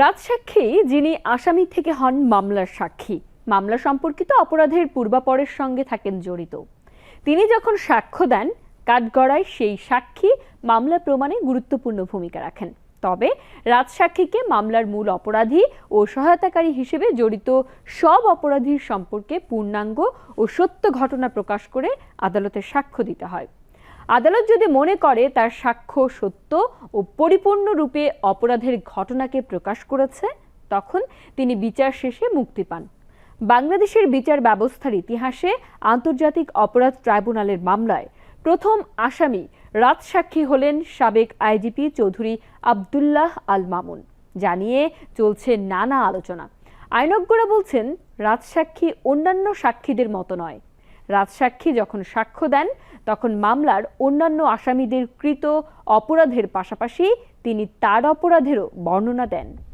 রাজসাক্ষী যিনি আসামি থেকে হন মামলার সাক্ষী। মামলা সম্পর্কিত অপরাধের পূর্বাপরের সঙ্গে থাকেন জড়িত। তিনি যখন সাক্ষ্য দেন, কাঠগড়ায় সেই সাক্ষী মামলা প্রমাণে গুরুত্বপূর্ণ ভূমিকা রাখেন। তবে রাজসাক্ষীকে মামলার মূল অপরাধী ও সহায়তাকারী হিসেবে জড়িত সব অপরাধীর সম্পর্কে পূর্ণাঙ্গ ও সত্য ঘটনা প্রকাশ করে আদালতে সাক্ষ্য দিতে হয়। আদালত যদি মনে করে তার সাক্ষ্য সত্য ও পরিপূর্ণরূপে অপরাধের ঘটনাকে প্রকাশ করেছে, তখন তিনি বিচার শেষে মুক্তি পান। বাংলাদেশের বিচার ব্যবস্থার ইতিহাসে আন্তর্জাতিক অপরাধ ট্রাইব্যুনালের মামলায় প্রথম আসামি রাজসাক্ষী হলেন সাবেক আইজিপি চৌধুরী আবদুল্লাহ আল মামুন জানিয়ে চলছে নানা আলোচনা। আইনজ্ঞরা বলছেন রাজসাক্ষী অন্যান্য সাক্ষীদের মতো নয়। রাজসাক্ষী যখন সাক্ষ্য দেন, তখন মামলার অন্যান্য আসামিদের কৃত অপরাধের পাশাপাশি তিনি তার অপরাধেরও বর্ণনা দেন।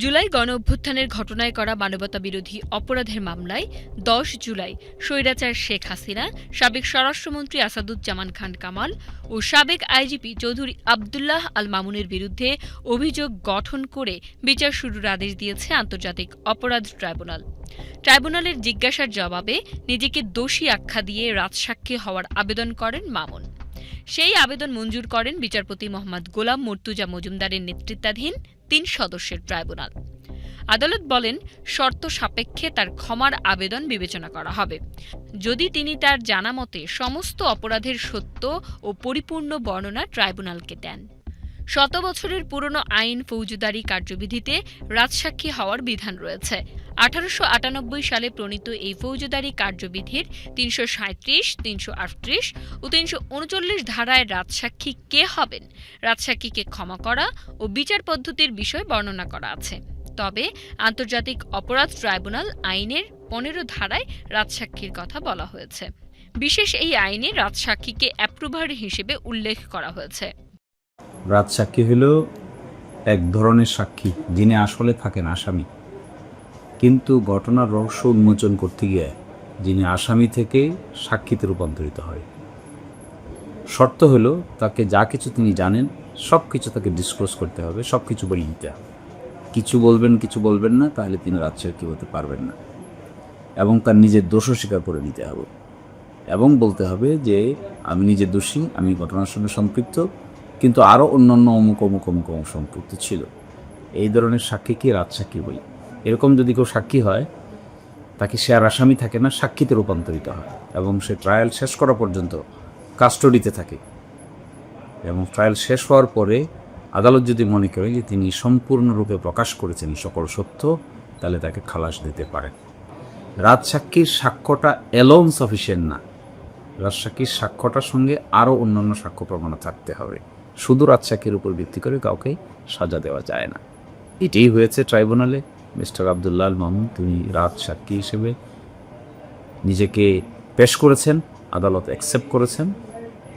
জুলাই গণ অভ্যুত্থানের ঘটনায় করা মানবতা বিরোধী অপরাধের মামলায় দশ জুলাই স্বৈরাচার শেখ হাসিনা, সাবেক স্বরাষ্ট্রমন্ত্রী আসাদুজ্জামান খান কামাল ও সাবেক আইজিপি চৌধুরী আবদুল্লাহ আল মামুনের বিরুদ্ধে অভিযোগ গঠন করে বিচার শুরুর আদেশ দিয়েছে আন্তর্জাতিক অপরাধ ট্রাইব্যুনাল। ট্রাইব্যুনালের জিজ্ঞাসার জবাবে নিজেকে দোষী আখ্যা দিয়ে রাজসাক্ষী হওয়ার আবেদন করেন মামুন। সেই আবেদন মঞ্জুর করেন বিচারপতি মোহাম্মদ গোলাম মর্তুজা মজুমদারের নেতৃত্বাধীন তিন সদস্যের ট্রাইব্যুনাল। আদালত বলেন, শর্ত সাপেক্ষে তার ক্ষমার আবেদন বিবেচনা করা হবে। যদি তিনি তার জানামতে সমস্ত অপরাধের সত্য ও পরিপূর্ণ বর্ণনা ট্রাইব্যুনালকে দেন। শত বছরের পুরনো আইন ফৌজদারি কার্যবিধিতে রাজসাক্ষী হওয়ার বিধান রয়েছে। আঠারোশো আটানব্বই সালে প্রণীত এই ফৌজদারি কার্যবিধির তিনশো সাঁত্রিশ তিনশো আটত্রিশ ও তিনশো উনচল্লিশ ধারায় রাজসাক্ষী কে হবেন? রাজসাক্ষীকে ক্ষমা করা ও বিচার পদ্ধতির বিষয় বর্ণনা করা আছে। তবে আন্তর্জাতিক অপরাধ ট্রাইব্যুনাল আইনের পনেরো ধারায় রাজসাক্ষীর কথা বলা হয়েছে। বিশেষ এই আইনে রাজসাক্ষীকে অ্যাপ্রুভার হিসেবে উল্লেখ করা হয়েছে। রাজসাক্ষী হল এক ধরনের সাক্ষী, যিনি আসলে থাকেন আসামি। কিন্তু ঘটনার রহস্য উন্মোচন করতে গিয়ে যিনি আসামি থেকে সাক্ষীতে রূপান্তরিত হয়। শর্ত হলো তাকে যা কিছু তিনি জানেন সব কিছু তাকে ডিসক্লোজ করতে হবে সব কিছু বলে নিতে হবে। কিছু বলবেন কিছু বলবেন না, তাহলে তিনি রাজসাক্ষী হতে পারবেন না। এবং তার নিজের দোষও স্বীকার করে নিতে হবে। এবং বলতে হবে যে, আমি নিজে দোষী, আমি ঘটনার সঙ্গে সম্পৃক্ত কিন্তু আরও অন্যান্য অমুক অমুক অমুক অমুক সম্পৃক্ত ছিল। এই ধরনের সাক্ষীকে রাজসাক্ষী বলি? এরকম যদি কেউ সাক্ষী হয়, তাকে সে আর আসামি থাকে না, সাক্ষীতে রূপান্তরিত হয় এবং সে ট্রায়াল শেষ করা পর্যন্ত কাস্টডিতে থাকে। এবং ট্রায়াল শেষ হওয়ার পরে আদালত যদি মনে করে যে তিনি সম্পূর্ণরূপে প্রকাশ করেছেন সকল সত্য, তাহলে তাকে খালাস দিতে পারে। রাজসাক্ষীর সাক্ষ্যটা এলোন সাফিসিয়েন্ট না। রাজসাক্ষীর সাক্ষ্যটার সঙ্গে আরও অন্যান্য সাক্ষ্য প্রমাণ থাকতে হবে। শুধু রাজসাক্ষীর উপর ভিত্তি করে কাউকে সাজা দেওয়া যায় না। এটাই হয়েছে ট্রাইব্যুনালে। মিস্টার আবদুল্লাহ মামুন, তিনি রাজ সাক্ষী হিসেবে নিজেকে পেশ করেছেন, আদালত অ্যাকসেপ্ট করেছেন,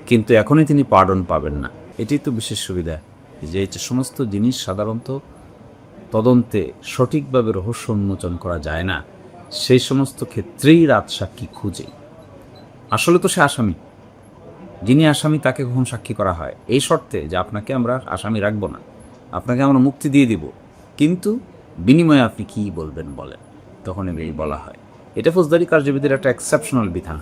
কিন্তু এখনই তিনি পার্ডন পাবেন না। এটাই তো বিশেষ সুবিধা যে এই সমস্ত জিনিস সাধারণত তদন্তে সঠিকভাবে রহস্য উন্মোচন করা যায় না। সেই সমস্ত ক্ষেত্রেই রাজ সাক্ষী খুঁজে। আসলে তো সে আসামি। যিনি আসামি তাকে কখন সাক্ষী করা হয়? এই শর্তে যে আপনাকে আমরা আসামি রাখব না। আপনাকে আমরা মুক্তি দিয়ে দিব। কিন্তু বিনিময়ে আপনি কি বলবেন বলেন। তখন এই বলা হয়। এটা ফৌজদারি কার্যবিধির একটা এক্সেপশনাল বিধান।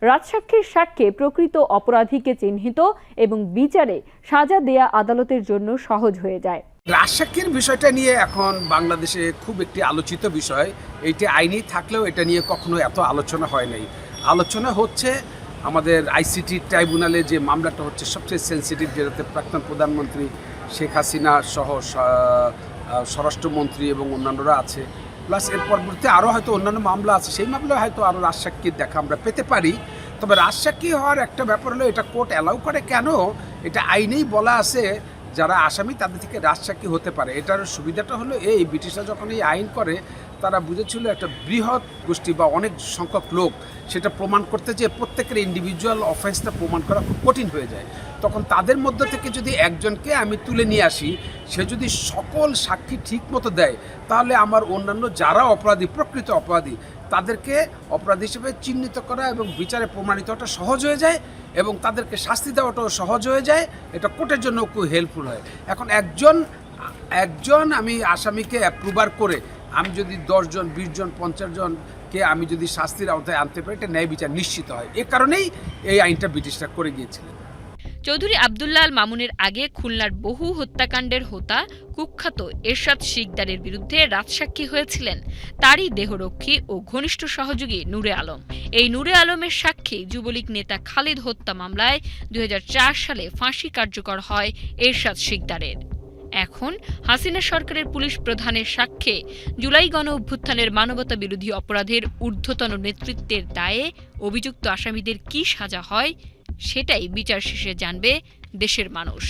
রাজসাক্ষীর সাক্ষ্যে প্রকৃত অপরাধীকে চিহ্নিত এবং বিচারে সাজা দেয়া আদালতের জন্য সহজ হয়ে যায়। রাজসাক্ষীর বিষয়টা নিয়ে এখন বাংলাদেশে খুব একটি আলোচিত বিষয়। এইটি আইনি থাকলেও এটা নিয়ে কখনো এত আলোচনা হয় নাই। আলোচনা হচ্ছে আমাদের আইসিটি ট্রাইব্যুনালে যে মামলাটা হচ্ছে সবচেয়ে সেন্সিটিভ যেটাতে প্রাক্তন প্রধানমন্ত্রী শেখ হাসিনা সহ স্বরাষ্ট্রমন্ত্রী এবং অন্যান্যরা আছে। প্লাস এর পরবর্তী আরও হয়তো অন্যান্য মামলা আছে। সেই মামলায় হয়তো আরও রাজসাক্ষীর দেখা আমরা পেতে পারি। তবে রাজসাক্ষী হওয়ার একটা ব্যাপার হলো, এটা কোর্ট অ্যালাউ করে কেন? এটা আইনেই বলা আছে। যারা আসামি, তাদের থেকে রাজসাক্ষী হতে পারে। এটার সুবিধাটা হলো এই ব্রিটিশরা যখন এই আইন করে, তারা বুঝেছিল একটা বৃহৎ গোষ্ঠী বা অনেক সংখ্যক লোক, সেটা প্রমাণ করতে যে প্রত্যেকের ইন্ডিভিজুয়াল অফেন্সটা প্রমাণ করা খুব কঠিন হয়ে যায়। তখন তাদের মধ্য থেকে যদি একজনকে আমি তুলে নিয়ে আসি, সে যদি সকল সাক্ষী ঠিক মতো দেয়, তাহলে আমার অন্যান্য যারা অপরাধী, প্রকৃত অপরাধী, তাদেরকে অপরাধী হিসেবে চিহ্নিত করা এবং বিচারে প্রমাণিত হওয়াটা সহজ হয়ে যায় এবং তাদেরকে শাস্তি দেওয়াটাও সহজ হয়ে যায়। এটা কোর্টের জন্য খুব হেল্পফুল হয়। এখন একজন একজন আমি আসামিকে অ্যাপ্রুভার করে আমি যদি দশজন বিশ জন, পঞ্চাশ জনকে আমি যদি শাস্তির আওতায় আনতে পারি, এটা ন্যায় বিচার নিশ্চিত হয়। এ কারণেই এই আইনটা ব্রিটিশরা করে গিয়েছিলেন। চৌধুরী আবদুল্লাহ আল মামুনের আগে খুলনার বহু হত্যাকাণ্ডের হোতা কুখ্যাত এরশাদ শিকদারের বিরুদ্ধে রাজসাক্ষী হয়েছিলেন। তারই দেহরক্ষী ও ঘনিষ্ঠ সহযোগী নূরে আলম। এই নূরে আলমের সাক্ষী যুবলীগ নেতা খালিদ হত্যা মামলায় দুই সালে ফাঁসি কার্যকর হয় এরশাদ শিকদারের। এখন হাসিনা সরকারের পুলিশ প্রধানের সাক্ষ্যে জুলাই গণ অভ্যুত্থানের মানবতা বিরোধী অপরাধের ঊর্ধ্বতন নেতৃত্বের দায়ে অভিযুক্ত আসামিদের কি সাজা হয় সেটাই বিচার শেষে জানবে দেশের মানুষ।